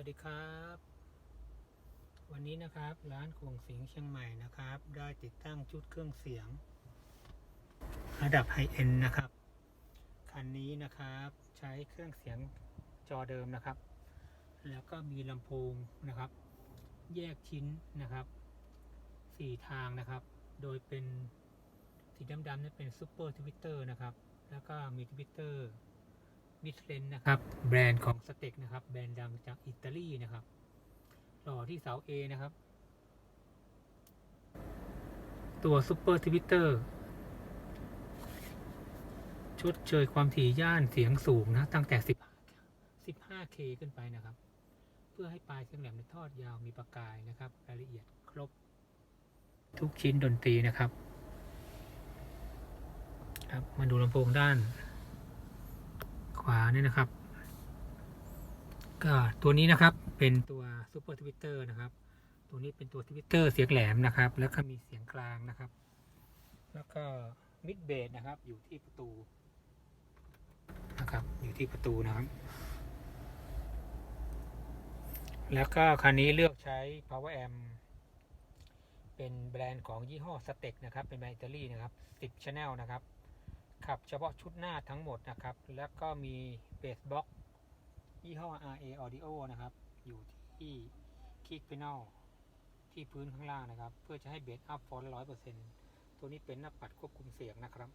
วัสดีครับ วันนี้นะครับร้านขวงสิงเชียงใหม่นะครับ ได้ติดตั้งชุดเครื่องเสียง ระดับไฮเอ็นนะครับ คันนี้นะครับใช้เครื่องเสียงจอเดิมนะครับ แล้วก็มีลำโพงนะครับ แยกชิ้นนะครับสี่ทางนะครับ โดยเป็นสีดำๆนี่เป็นซูเปอร์ทวิตเตอร์นะครับ แล้วก็มีทวิตเตอร์ มิสเลนนะครับแบรนด์ของสเต็กนะครับ แบรนด์ดังจากอิตาลีนะครับหล่อที่เสา A นะครับ ตัวซูเปอร์ทวิตเตอร์ชดเชยความถี่ย่านเสียงสูงนะ ตั้งแต่10 15K ขึ้นไปนะครับ เพื่อให้ปลายเสียงแหลมในทอดยาวมีประกายนะครับรายละเอียดครบ ทุกชิ้นดนตรีนะครับ ครับ มาดูลำโพงด้าน ขวานี่นะครับ ก็ตัวนี้นะครับเป็นตัวซูเปอร์ทวิตเตอร์นะครับ ตัวนี้เป็นตัวทวิตเตอร์เสียงแหลมนะครับ แล้วก็มีเสียงกลางนะครับ แล้วก็มิดเบสนะครับ อยู่ที่ประตูนะครับ อยู่ที่ประตูนะครับ แล้วก็คันนี้เลือกใช้ power amp เป็นแบรนด์ของยี่ห้อสเต็กนะครับ เป็นแบรนด์อิตาลีนะครับ 10 channel นะครับ ขับเฉพาะชุดหน้าทั้งหมดนะครับ แล้วก็มีเบสบ็อกยี่ห้อ RA Audio นะครับ อยู่ที่คีกพ n น l ที่พื้นข้างล่างนะครับ เพื่อจะให้เบสอัพฟอนต์ร้อยเปอร์เซ็นต์ตัวนี้เป็นหน้าปัดควบคุมเสียงนะครับ